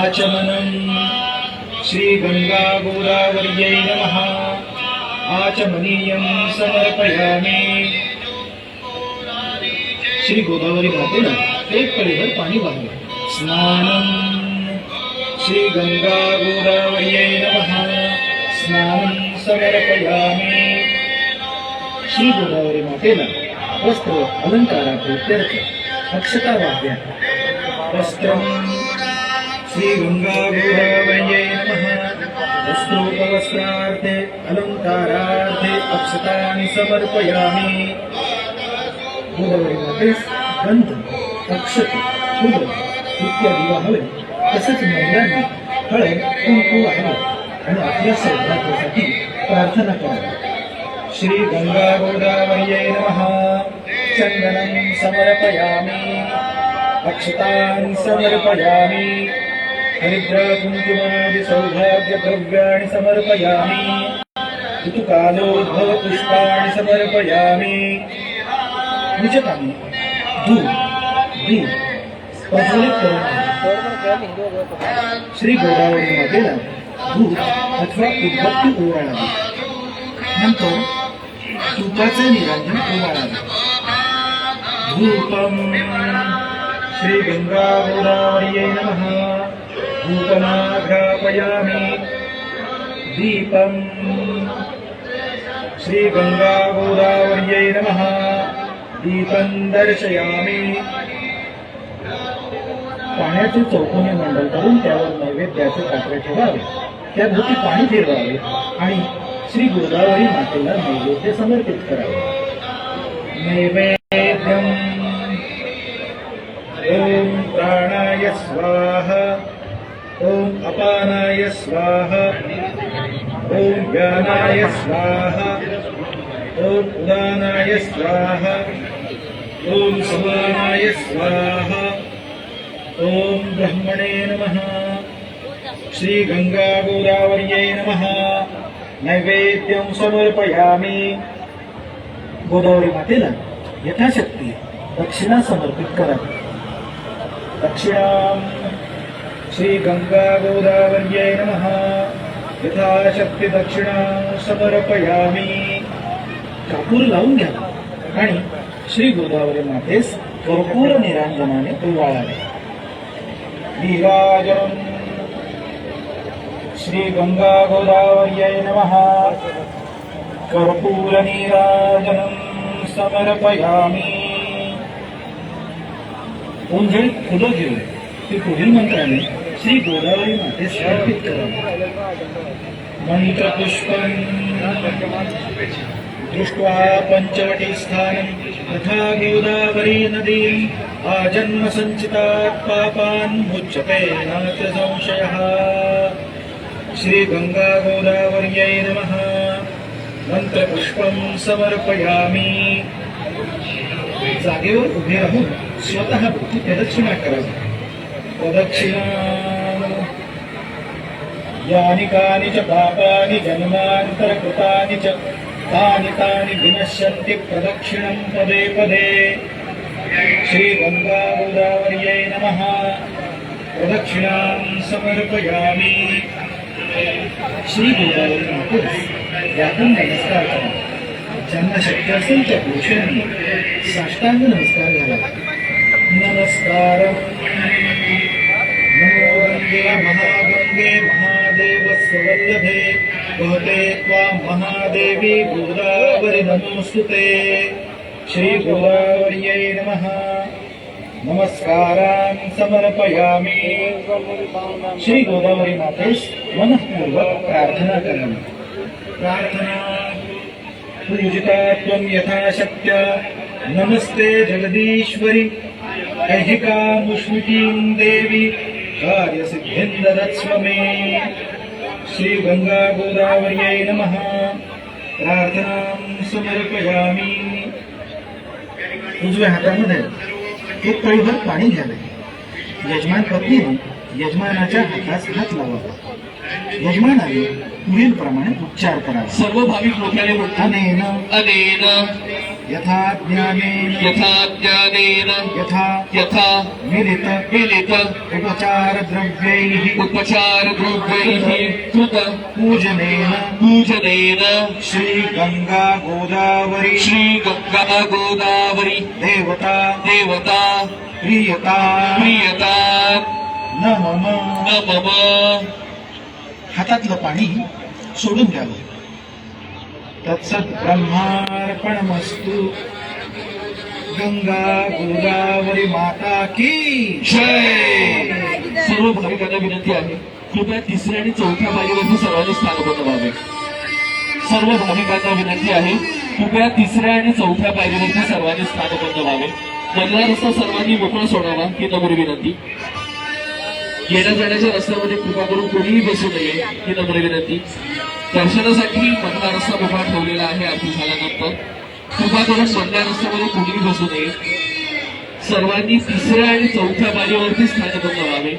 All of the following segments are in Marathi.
आचमनम् श्रीगङ्गा गोदावर्यै नमः। आचमनीयं समर्पयामि। श्री गोदावरी मातेला एक पळीभर पाणी वाहलं स्नानम् श्री गंगा गोदावर्यै नमः। स्नानं समर्पयामि। श्री गोदावरी मातेला वस्त्र अलंकाराप्रीत्यर्थ अक्षता वाद्या वस्त्रम् श्री वस्त्रोपवस्त्रार्थे अलङ्कारार्थे अक्षतानि समर्पयामि। गोदावरी गंध अक्षत फुल इत्यादी वाहवे तसेच महिलांनी हळद कुंकू वाहवे आणि आपल्या सौभाग्यासाठी प्रार्थना करावी. श्री गंगा गोदावर्यै नमः. चंदनं समर्पयामि। अक्षतान् समर्पयामि। हरिद्राकुङ्कुमादि सौभाग्यद्रव्याणि समर्पयामि। ऋतुकालोद्भवपुष्पाणि समर्पयामि। निजकामी दूध दूध प्रज्वलित करून श्री गोदावरी मातेला दूध अथवा उद्भक्ती ओवाळावी। नंतर तुपाचे निरांजन ओवाळावे। धूपम। श्री गंगा नमः। भूतमाघ्रापयामि दीपम्। श्रीगङ्गागोदावर्यै नमः। दीपम् दर्शयामि। पाण्याचे चौकोनी मंडल करून त्यावर नैवेद्याचे पात्र ठेवावे. त्या भोवती पाणी फिरवावे आणि श्री गोदावरी मातेला नैवेद्य समर्पित करावे. नैवेद्य स्वाहा ओम व्यानाय स्वाहा ओम उदानाय स्वाहा ओम समानाय स्वाहा ओम ब्रह्मणे नमः श्री गंगा गोदावर्यै नमः नैवेद्यं समर्पयामि गोदावरी मातेला यथाशक्ती दक्षिणा समर्पित करावी दक्षिणाम श्री गंगा गोदावर्यै नमः। यथाशक्ती दक्षिणा समर्पयामि। कापूर लावून घ्यावा आणि श्री गोदावरी मातेस कर्पूर निरांजनाने ओवाळावे नीराजनम श्री गंगा गोदावर्यै नमः। कर्पूर नीराजनम समर्पयामि। ओंजळीत फुलं घेऊन ते पुढील मंत्राने श्री गोदावरी माते अर्पित करावे मन्त्रपुष्पम् दृष्ट्वा पंचवटी स्थानं तथा गोदावरी नदी आजन्म सञ्चितात् पापान् मुच्यते नात्र संशयः. गंगा गोदावर्यै नमः. मन्त्रपुष्पं समर्पयामि. जागेवर उभे राहून स्वतः प्रदक्षिणा करावी प्रदक्षिणा यानि कानि च पापानि जन्मान्तरकृतानि च तानि तानि विनश्यन्ति प्रदक्षिणं पदे पदे। श्रीगङ्गागोदावर्यै नमः। प्रदक्षिणां समर्पयामि। श्री गोदावरी मातेस यातून नमस्कार करा। ज्यांना शक्य असेल त्या साष्टांग नमस्कार घाला नमस्कार नमो गंगे महागंगे महादेव वल्लभे त्वां महादेवी गोदावरी नमोस्तुते। श्री गोदावर्यै नमः। नमस्कारान् समर्पयामि। श्री गोदावरी मातेस मनःपूर्वक प्रार्थना करावी प्रार्थना पूजिता त्वं यथाशक्य नमस्ते जगदीश्वरि। ऐहिकामुष्मिकीं देवी। कार्यसिद्धिं ददत्स्व मे श्रीगङ्गा गोदावर्यै नमः। प्रार्थनां समर्पयामि। उजव्या हातामध्ये एक पळीभर पाणी घ्यावे यजमान पत्नीने यजमानाच्या हातास हात लावावा यजमानाने पुढील प्रमाणे उच्चार करावा. सर्व भाविक लोकांनी अनेन. अनेन. यथा ज्ञानेन यथा ज्ञानेन यथा यथा विदित विलित उपचार द्रव्यैः उपचार द्रव्यैः कृत पूजनेन पूजनेन श्रीगङ्गा गोदावरी श्रीगङ्गा गोदावरी देवता देवता प्रियता प्रियता न मम न मम। हातातलं पाणी सोडून द्यावं. तत्सत ब्रह्मार्पणमस्तु। गंगा गोदावरी माता की सर्व भाविकांना विनंती आहे. कृपया तिसऱ्या आणि चौथ्या पायरीवरती सर्वांनी स्थान बनवावे सर्व भाविकांना विनंती आहे. कृपया तिसऱ्या आणि चौथ्या पायरीवरती सर्वांनी स्थान बनवावे मधला रस्ता सर्वांनी मोकळा सोडावा ही नम्र विनंती. येण्या जाण्याच्या रस्त्यामध्ये कृपा करून कोणीही बसू नये ही नम्र विनंती. दर्शनासाठी मधला रस्ता मोकळा ठेवलेला आहे आरती झाल्यानंतर कृपा करून मधल्या रस्त्यामध्ये कोणीही बसू नये. सर्वांनी तिसऱ्या आणि चौथ्या बारीवरती स्थानबद्ध व्हावे.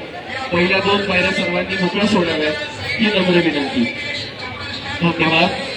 पहिल्या दोन पायऱ्या सर्वांनी मोकळ्या सोडाव्यात ही नम्र विनंती. धन्यवाद.